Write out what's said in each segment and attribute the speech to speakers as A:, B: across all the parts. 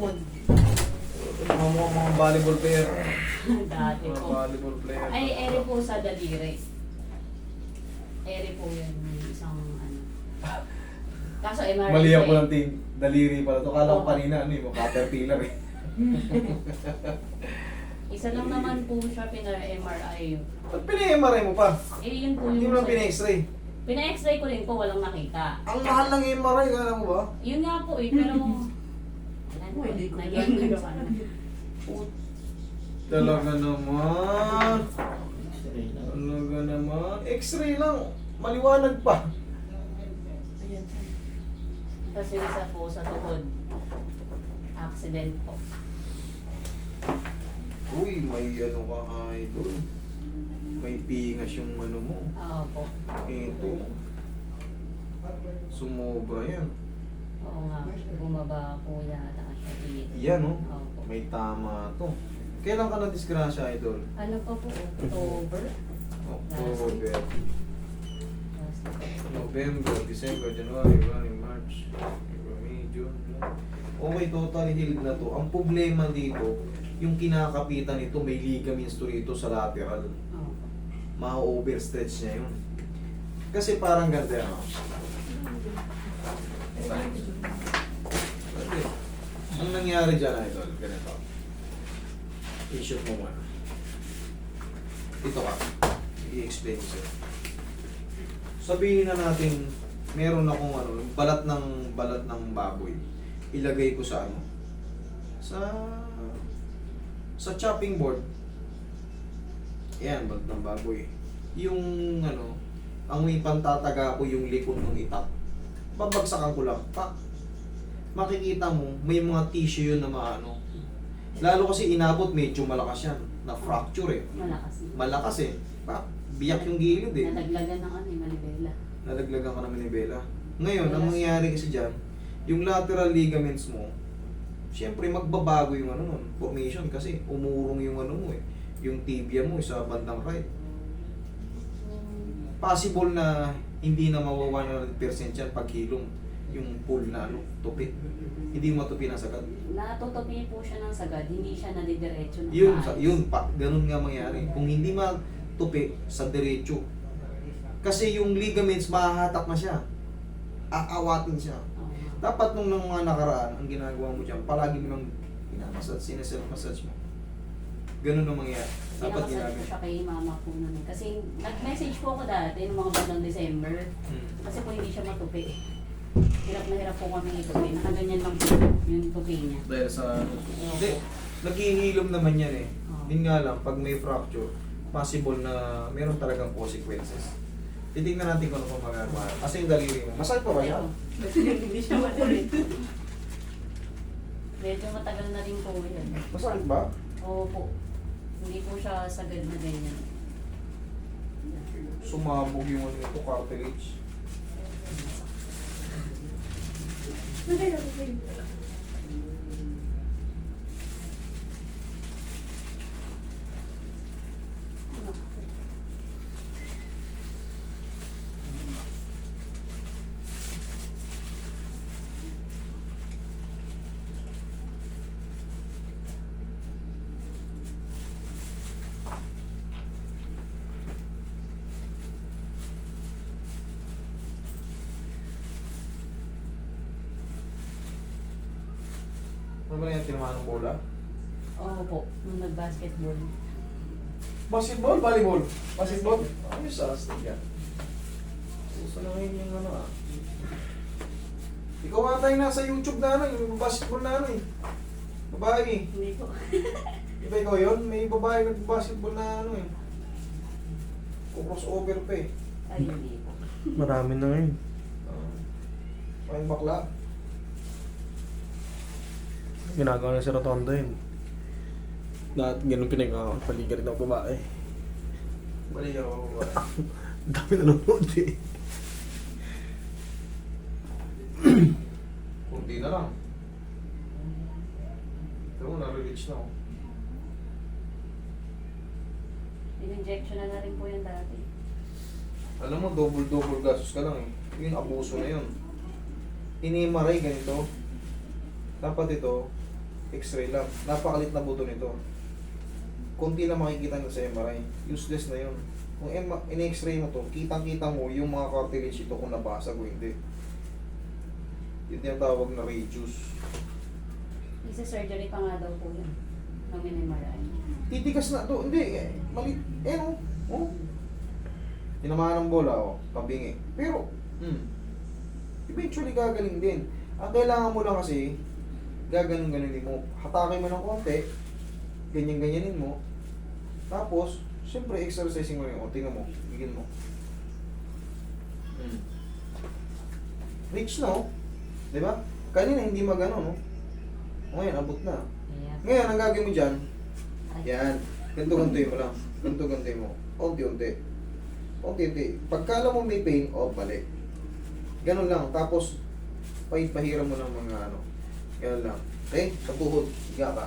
A: tuhod.
B: Mga mga, mga volleyball player.
A: Dati
B: Mga
A: po.
B: volleyball player.
A: Ay, ere po sa daliri. Ere po yun, yung isang ano. Kaso MRI
B: Mali ako ng team. Daliri pala to. Kala ko kanina ano eh, caterpillar eh.
A: Isa lang naman po siya pina-MRI.
B: Ba't pina-MRI mo pa?
A: Eh, yun po
B: Hindi
A: yung...
B: mo lang pina-x-ray.
A: Pina-x-ray ko rin po, walang nakita.
B: Ang mahal ng MRI, alam mo ba?
A: Yun nga po eh, pero... Ano,
C: hindi ko
A: ano. Put-
B: Talaga naman. Talaga naman. X-ray lang. Maliwanag pa.
C: Ayan.
A: Tapos yung isa po sa tuhod. Accident po.
B: Uy, may ano ka idol. May pingas yung ano mo.
A: Oo po.
B: Ito. Sumobra yan.
A: Oo nga, bumaba po yata siya dito.
B: Yan oh.
A: Opo.
B: May tama to. Kailan ka na-disgrasya idol?
A: Ano pa po, October?
B: October,
A: Last week.
B: November, December, January, February, March, April, May, June, July. Okay, totally healed na to. Ang problema dito, yung kinakapitan nito, may ligaments to rito sa lateral.
A: Opo.
B: Ma-overstretch niya yun. Kasi parang ganito yan. Oh. Okay. Ang nangyari dyan, idol, ganito. I-shoot mo muna. Ito ka. I-explain sa'yo. Sabihin na natin, meron akong ano, balat ng balat ng baboy. Ilagay ko sa ano? Sa sa chopping board. Yan, balat ng baboy. Yung ano, ang may pantataga ko yung likod ng itak. Babagsakan ko lang. Pa, makikita mo, may mga tissue yun na maano. Lalo kasi inabot, medyo malakas yan. Na fracture eh.
A: Malakas.
B: Malakas eh. Pa, biyak yung gilid eh.
A: Nalaglagan ng ano, eh, malibela.
B: Nalaglagan ka naman ni Bella. Ngayon, ang mangyayari kasi dyan, yung lateral ligaments mo, syempre magbabago yung ano nun, formation kasi umurong yung ano mo eh, yung tibia mo sa bandang right. Possible na hindi na mawawa 100% yan pag hilom, yung pull na ano, tupi. Hindi matupi ng sagad.
A: Natutupi po siya ng sagad, hindi siya nadidiretso ng
B: Yun, sa, yun pa, ganun nga mangyari. Kung hindi matupi sa diretso, kasi yung ligaments, mahahatak na siya. Aawatin siya. Dapat nung nang mga nakaraan, ang ginagawa mo dyan, palagi mo lang pinamassage, sineself-massage mo. Ganun ang mangyayari. Dapat
A: Pinakasal ko
B: ginagawa.
A: siya kay mama po nun. Kasi nag-message po ako dati noong mga bandang December.
B: Hmm.
A: Kasi po hindi siya matupi. Hirap na hirap po kami itupi. Nakaganyan lang po yung tupi niya.
B: Dahil sa... Hindi, naghihilom naman yan eh.
A: Oo.
B: Yun nga lang, pag may fracture, possible na meron talagang consequences. Titignan natin kung ano pa magagawa. Kasi yung daliri mo, masakit pa ba yan?
C: Hindi siya makulit.
A: Medyo matagal na rin po yun.
B: Masakit ba?
A: Oo po. Hindi po siya sagad na ganyan.
B: Sumabog yung ano ito, cartilage. Yan, tinamaan ng bola?
A: Oo po. Nung nag-basketball.
B: Basketball, volleyball. Basketball. Ayos ah, astig yan. Gusto na ngayon yung ano ah. Ikaw ata yung nasa YouTube na ano, yung basketball na ano eh. Babae eh.
A: Hindi po.
B: Di ba ikaw yun? May babae nag-basketball na ano eh. Crossover pa eh.
A: Ay, hindi po.
D: Marami na ngayon.
B: Uh, Pahing bakla.
D: Ginagawa na sa rotonda yun. Lahat ganun pinagpaligarin ng babae.
B: Bali ako babae.
D: Ang dami nanonood eh.
B: Kunti na lang. Ito mo, na-reach na oh.
A: In-injection na na rin po yan dati.
B: Alam mo, double-double gastos ka lang eh. Yun, abuso na yun. Inimaray ganito. Dapat ito, X-ray lang. Napakalit na buto nito. Kunti lang makikita nyo sa MRI. Useless na yun. Kung in-X-ray mo to, kitang-kita mo yung mga cartilage ito kung nabasag o hindi. Yun yung tawag na radius.
A: Isa surgery pa nga daw po yun. Nung in-MRI.
B: Titikas na to. Hindi, eh, mali. Eh, oh. oh. Tinamaan ng bola, oh. Pabingi. Pero, hmm. Eventually, gagaling din. Ang kailangan mo lang kasi, gagaling-galingin mo. Hatakin mo ng konti, ganyan-ganyanin mo. Tapos, syempre, exercising mo yun. O, tingnan mo. Bigyan mo. Hmm. Reach na, oh. Di ba? Kanina, hindi magano, no? Ngayon, abot na. Ngayon, ang gagawin mo dyan, yan. Ganto-gantoy mo lang. Ganto-gantoy mo. Unti-unti. Unti-unti. Pagka alam mo may pain, o, balik. Ganun lang. Tapos, pahit-pahiram mo ng mga ano. Ganun lang. Okay? Sa tuhod. Higa ka.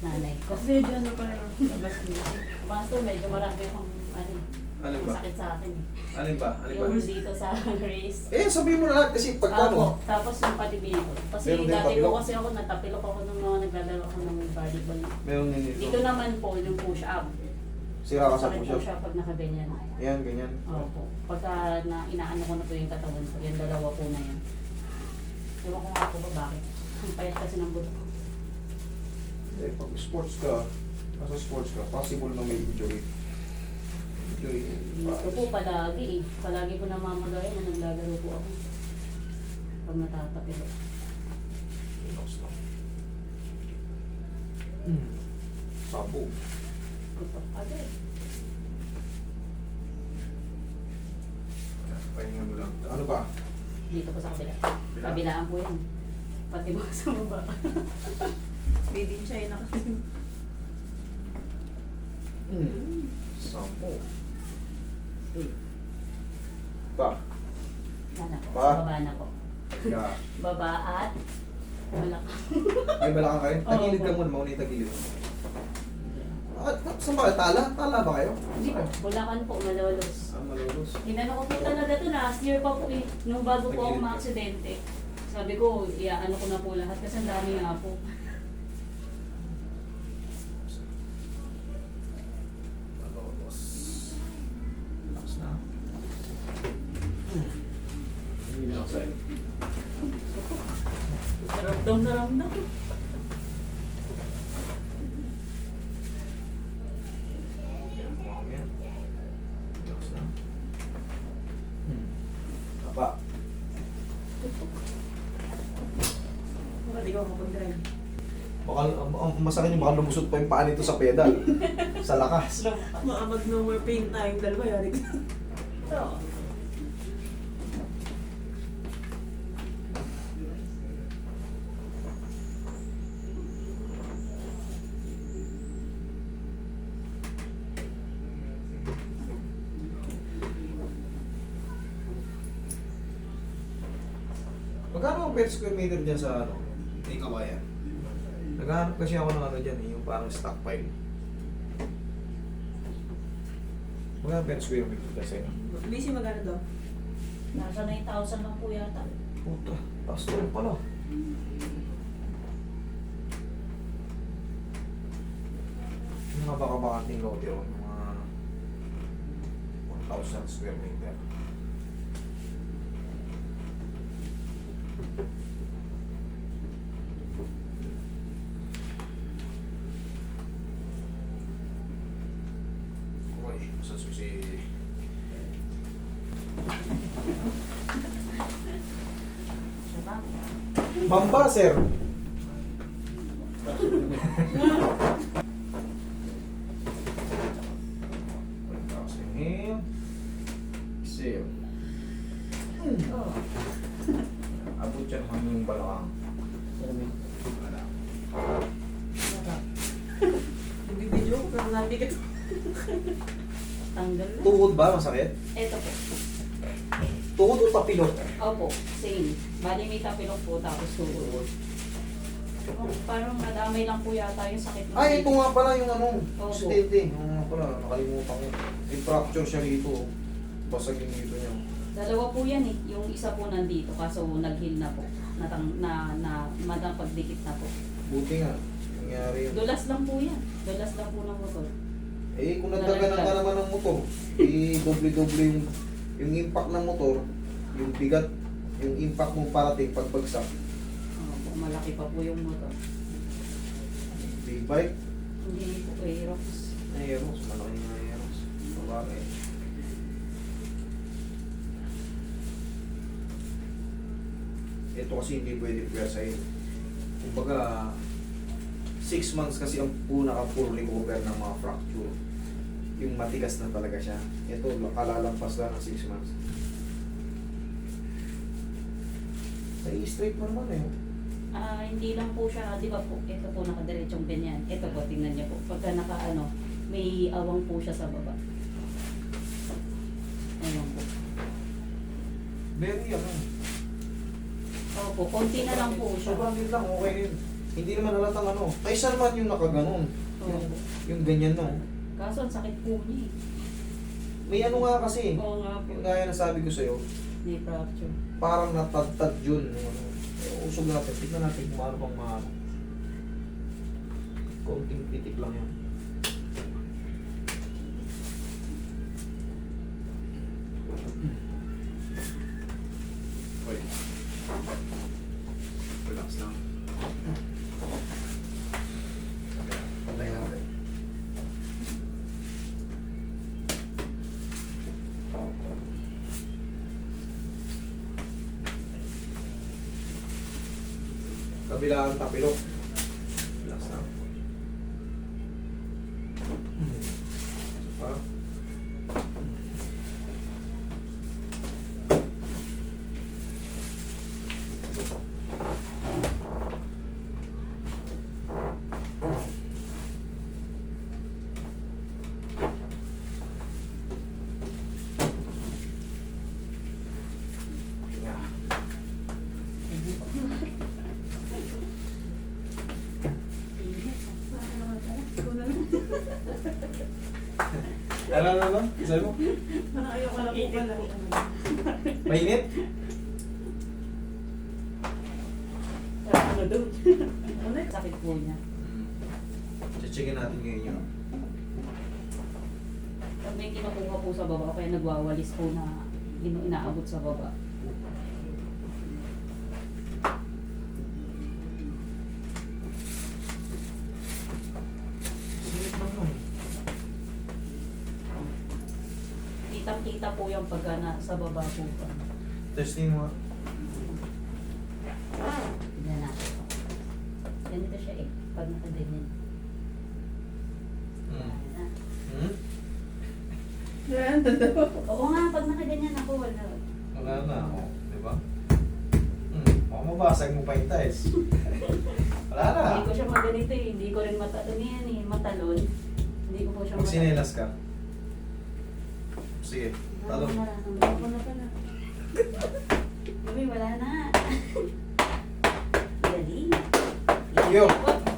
A: Nanay ko.
C: Kasi medyo ano pa rin. Labas niya.
A: Basto, medyo marami akong ano,
B: Alin ba?
A: sakit sa akin.
B: Alin ba? Alin ba?
A: Yung dito sa wrist.
B: Eh, sabihin mo na lahat kasi pagka mo.
A: tapos yung patibili ko. Kasi
B: Meron din
A: dati po kasi ako natapilok ako nung mga naglalaro ako ng volleyball.
B: Meron din dito.
A: Dito naman po yung push up.
B: Sira ka sa
A: Sakit po
B: push-up.
A: siya pag nakaganyan.
B: Yan, ganyan.
A: Opo. Pagka na, inaano ko na po yung katawan ko, yung dalawa po na yan. Ewan ko nga po ba bakit. Ang payat kasi ng buto ko.
B: Eh, pag sports ka, nasa sports ka, possible na may injury. Injury.
A: Ito po palagi eh. Palagi po namamagay na naglalaro po ako. Pag natatapilok.
B: Relax lang. Hmm. Sabo.
A: Putok agad.
B: Pahinga mo lang. Ano ba?
A: Dito po sa kabila. Kabilaan po yan. Pati mo sa baba.
C: Made in China kasi.
B: Hmm. Sampo. Hmm. Pa.
A: Sana po.
B: Pa?
A: Sa baba na po.
B: Yeah.
A: Baba at malak.
B: May balakang ka rin?
A: Oo,
B: Tagilid ka muna, mauna yung tagilid. Ah, saan ba kayo? Tala? Tala ba kayo?
A: Hindi po. Bulacan po. Malolos.
B: Ah, malulus.
A: Ginano ko po talaga to last year pa po eh. Nung bago po ako ma-aksidente. Sabi ko, iaano ko na po lahat kasi ang dami nga po.
B: Malulus. Relax na. Hindi na sa'yo.
A: Ramdam na ramdam.
B: Yan. Relax na. Hmm. Apa.
C: Baka di ko makapag-drive.
B: Baka, ang, ang masakit yung baka lumusot pa yung paa nito sa pedal. sa lakas.
C: Mga mag no more pain tayong dalawa. Yari ka.
A: So,
B: Magkano ang per square meter dyan sa ano? May kawayan. Naghahanap kasi ako ng ano dyan eh, yung parang stockpile. Magkano per square meter dyan sa inyo?
C: Busy magano daw?
A: nasa 9,000 lang po yata.
B: Puta, taas pala. Yung mga baka-bakanting lote yun, mga 1,000 square meter. Uy, sa susi.
A: Diba?
B: Mamba, sir. Inhale. Exhale. Abot yan hanggang yung balakang. Wala.
C: Nagbibideo ko pero nandikit.
A: Tanggal na.
B: Tuhod ba masakit?
A: Ito po.
B: Tuhod o tapilok?
A: Opo, same. Bali may tapilok po tapos tuhod. Oh, parang nadamay lang po yata yung sakit mo.
B: Ay, ito nga pala yung ano,
A: Opo.
B: aksidente. Oo nga pala, nakalimutan ko. May fracture siya rito. Basag yung dito niya.
A: Dalawa po yan eh. Yung isa po nandito kaso nag-heal na po. natang, na, na, madang pagdikit na po.
B: Buti nga. Nangyari yun.
A: Dulas lang po yan. Dulas lang po ng motor.
B: Eh, kung nagdaganan ka naman ng motor, eh, doble-doble yung, yung impact ng motor, yung bigat, yung impact mo parating pagbagsak.
A: Oh, malaki pa po yung motor.
B: Big bike,
A: Hindi po Aerox.
B: Aeros, malaki yung Aeros. Sabagay. Ito kasi hindi pwede pwersahin. Kumbaga, 6 months kasi ang una ka full recover ng mga fracture. Yung matigas na talaga siya. Ito, kalalampas lang ng 6 months. Ay, straight mo naman eh.
A: Ah, hindi lang po siya, di ba po, ito po nakadiretsyong ganyan. Ito po, tingnan niyo po. Pagka naka ano, may awang po siya sa baba. Ayan po.
B: Very ano.
A: Opo, konti na lang po siya.
B: Sobrang din lang, okay rin. Hindi naman halatang ano. Kay Salman yung nakaganon. Yung, yung ganyan no.
A: Kaso ang sakit po niya eh.
B: May ano nga kasi.
A: Oo nga po.
B: Yung gaya na sabi ko sa'yo,
A: Knee fracture.
B: parang natadtad yun. Yung ano. Eh, usog natin. Tignan natin kung ano bang mga konting pitik lang yan. Okay. Relax lang. Patay natin. Kabilang tapilok. Relax lang. Pa. Yeah. Ano, ano, ano? Sabi mo?
C: Parang ayoko na po pala.
B: Mainit?
A: Ano?
C: Ano?
A: sakit po niya.
B: Checkin natin ngayon yun.
A: Pag may kinukuha po sa baba, kaya nagwawalis po na inaabot sa baba.
B: Sinit lang nun.
A: Kitang-kita po yung pagka na sa baba po pa.
B: Testing mo.
A: Tignan natin. Ganito siya eh. Pag nakaganyan.
B: Hmm.
A: Ayan na.
B: Hmm?
C: Yan, totoo.
A: Oo nga, pag nakaganyan ako, wala.
B: Wala na. Oh, di ba? Hmm. Baka mabasag mo pa yung tiles. Wala na.
A: Hindi ko siya maganito eh. Hindi ko rin matalon yan eh. Matalon. Hindi ko po siya
B: Magsinelas ka. Sige.
A: Wala na. Wala na pala. Gabi, wala na. Galing.
B: Yo.